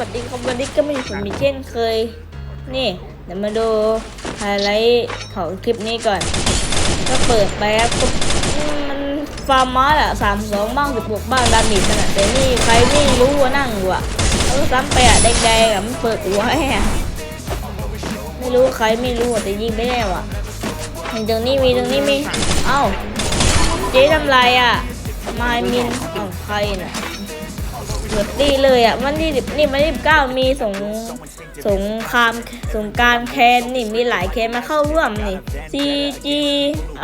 วัสดีครับวันนี้ก็มาอยู่ผมมีเช่นเคย นี่เดี๋ยวมาดูไฮไลท์ของคลิปนี้ก่อน ก็เปิดไปครับก็อืมมันฟาร์มมอสอะสามสองบ้างสิบบวกบ้างดามิดมันอะแต่นี่ใครไม่รู้ว่านั่งอยู่อะแล้วซ้ำไปอะแดงๆอะมันเปิดหัวให้อะไม่รู้ใครไม่รู้อะแต่ยิงไม่ได้ว่ะมีตรงนี้มีตรงนี้มีเอ้าเจ๊ทำไรอะมามินเอ้าใครน่ะือดีเลยอะวันที่สิบนี่วันที่สิบเก้ามีสงสงครามสงการแคนนี่มีหลายแคนมาเข้าร่วมนี่ CG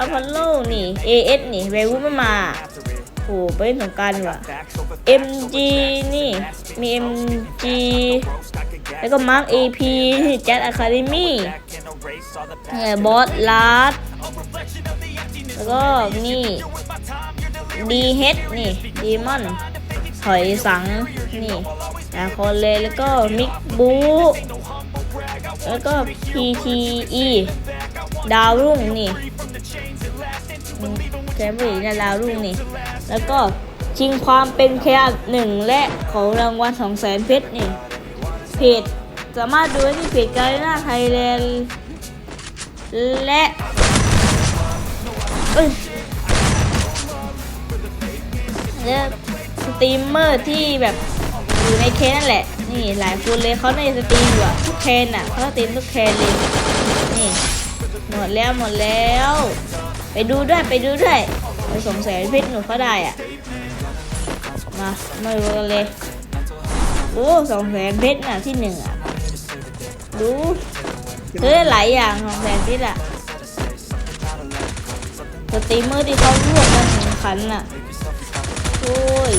Apollo นี่ AS นี่เววุไม่มาโหไปเล่นสงการว่ะ MG นี่มี MG แล้วก็มาร์ค AP แจ๊ดอะคาเดมี่บอสลาร์ดแล้วก็นี่ DH นี่ดีมอน ถอยสัง นี่แต่คนเลยแล้วก็มิกบูแล้วก็ PTE ดาวรุ่งนี่อืมแกมบุรีนะดาวรุ่งนี่ แล้วก็ชิงความเป็นแค่หนึ่งและของรางวัลสองแสนเพชรนี่ เพจสามารถดูได้ที่เพจการหน้าไทยแลนด์และ ตรีมเมอร์ที่แบบอยู่ในเคนนั่นแหละ นี่หลายคนเลยเขาในสตรีมอยู่อะทุกเคนอะเขาสตรีมทุกเคนเลยนี่หมดแล้วหมดแล้ว ไปดูด้วยไปดูด้วยไปสงสัยเพชรหนูเขาได้อะมามาดูกันเลยโอ้สองแสนเพชรน่ะที่หนึ่งอะดูเฮ้ยหลายอย่างสองแสนเพชรอะสตรีมเมอร์ที่เขาร่วมกันแข่งขันน่ะโอ้ย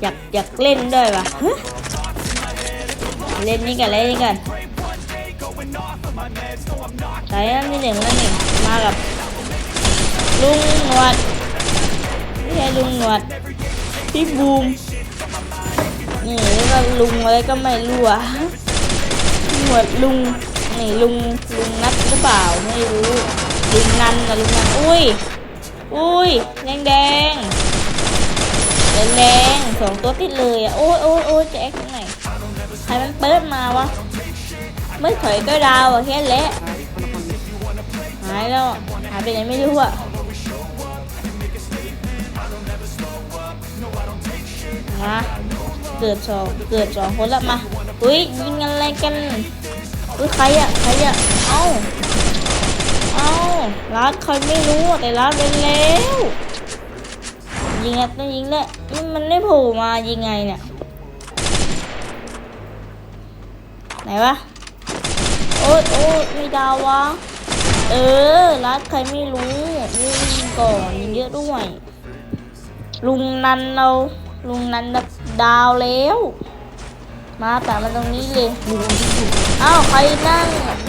อยากอยากเล่นด้วยปะฮะเล่นนี่กันเล่นนี่กันใช้อันที่หนึ่งแล้วนี่งมากับลุงหนวดนี่ไงลุงหนวดพี่บูมนี่แล้วก็ลุงอะไรก็ไม่รู้อะหนวดลุงนี่ลุงลุงนัดหรือเปล่าไม่รู้ลุงนันนะลุงนันอุ้ยอุ้ยแดงแดง แดงแดงสองตัวติดเลยอะโอ้ยโอ้ยโอ้ยจะแอคตรงไหนใครมันเปิดมาวะไม่ถอยก็ดาวอะแค่เละหายแล้วหายไปไหนไม่รู้อะมาเกิดสองเกิดสองคนละมาอุ้ยยิงอะไรกันอุ้ยใครอะใครอะเอ้าเอ้าร้านใครไม่รู้แต่ร้านเป็นแล้ว ยิงอะต้องยิงเลยนี่มันไม่โผล่มายิงไงเนี่ยไหนวะโอ๊ยโอ๊ยมีดาววะเออร้านใครไม่รู้ยิงก่อนยิงเยอะด้วย ลุงนันเราลุงนันดับดาวแล้ว มาแต่มาตรงนี้เลยอ้าวใครนั่ง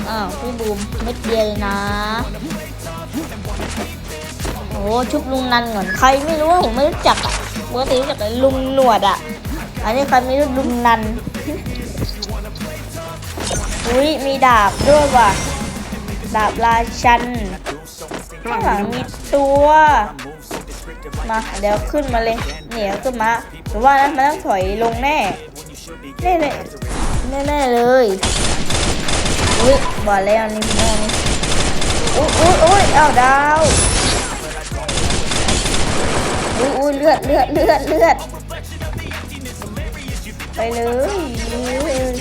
อ้าวพี่บูมเม็ดเดียวเลยนะ อ้ชุบลุงนันก่อนใครไม่รู้ผมไม่รู้จักอะปกติรู้จักแต่ลุงหนวดอะ อันนี้ใครไม่รู้ลุงนันอุ้ยมีดาบด้วยว่ะดาบราชันข้างหลังมีตัว มาเดี๋ยวขึ้นมาเลยเหนี่ยขึ้นมาหรือว่านั้นมันต้องถอยลงแน่แน่เลยแน่แน่ๆเลยอุ้ยบอกแล้วนี่พี่น้องนี่อุ้ยอุ้ยอุ้ยเอาดาวอุ้ยอุ้ย เลือดเลือดเลือดเลือดไปเลย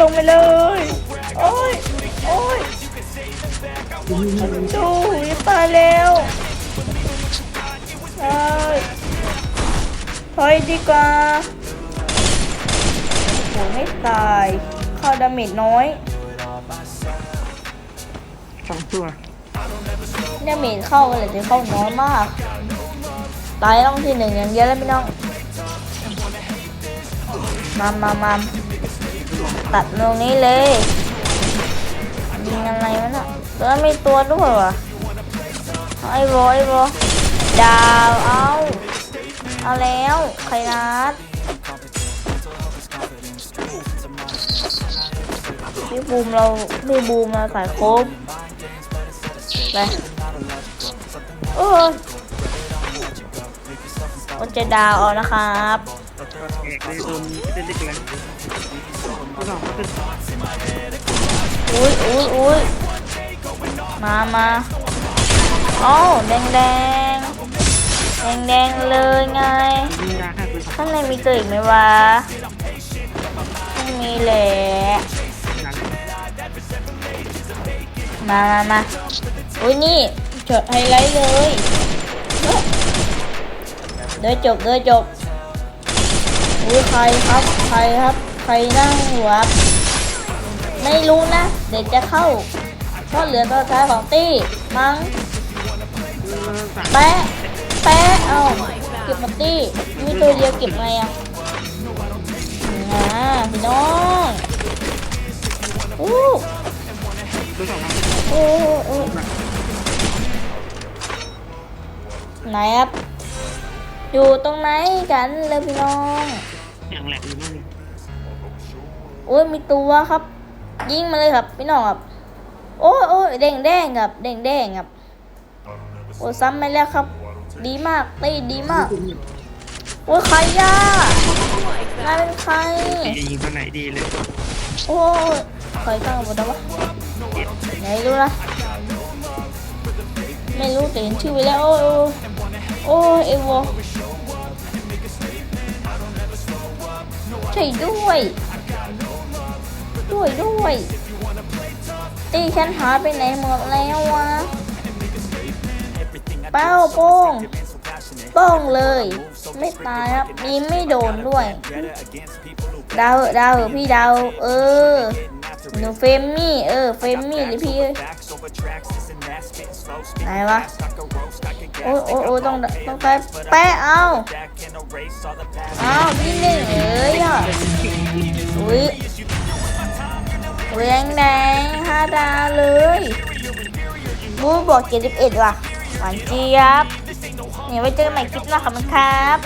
ลงไปเลย โอ้ย โอ้ยดูยตายแล้วเอ้ยถอยดีกว่าโหไม่ตาย เข้าดาเมจน้อย สองตัวดาเมจเข้าอะไรจะเข้าน้อยมากตายต้องที่หนึ่งอย่างเดียวแล้วพี่น้องมามามาตัดตรงนี้เลยยิงอะไรวะน่ะแล้วมีตัวด้วยวะไอ้โบไอ้โบดาวเอาเอาแล้วใครนัดพี่บูมเราพี่บูมเราสายครบ ไปโอ้ยโอจะดาวเอานะครับแอกเลยโดนเส้นเล็กเลยก็ต้องขึ้นอุ้ยอุ้ยอุ้ยมามาเอ้าแดงแดงแดงแดงๆเลยไงมีราคาคือข้างในมีตัวอีกไหมวะไม่มีแหละนั้นมามามา โอ้ยนี่จดไฮไลท์เลยเดี๋ยวจบเดี๋ยวจบอุ้ยใครครับ ใครครับ ใครนั่งหัวไม่รู้นะ เดี๋ยวจะเข้าเพราะเหลือตัวท้ายของตี้มั้งแปะแปะเอาเก็บมดตี้มีตัวเดียวเก็บไงอะอ่าพี่น้องอู้ดูสองครั้งโอ้โอ้ ไหนครับ อยู่ตรงไหนกันเลยพี่น้อง อย่างแหลกอยู่นั่นโอ้ยมีตัวครับ ยิงมาเลยครับพี่น้องครับ โอ้ยโอ้ยแดงแดงๆครับแดงแดงๆครับโอ้ยซ้ำไปแล้วครับ ดีมากตีดีมากโอ้ยใครย่านายเป็นใครจะยิงคนไหนดีเลย โอ้ยใครตั้งบนวะไหนรู้นะไม่รู้แต่เห็นชื่อไปแล้วโอ้ย โอ้ยเอวใช่ด้วย ด้วยด้วยตีฉันหายไปไหนหมดแล้ววะ เป้าโป้งโป้งเลย ไม่ตายครับมีไม่โดนด้วย ดาวเดาวพี่ดาวเออหนูเฟมมี่ เออ เฟมมี่เลยพี่เอ้ ไหนวะ โอ้โอ้โอ้ต้องต้องไปแปะเอาเอาพี่หนึ่งเอ้ยอะอุ้ยอุ้ยแดงแดงห้าดาวเลยบูบอกเจ็ดสิบเอ็ดว่ะ หวานเจี๊ยบเนี่ยไว้เจอกันใหม่คลิปหน้าขอบคุณครับ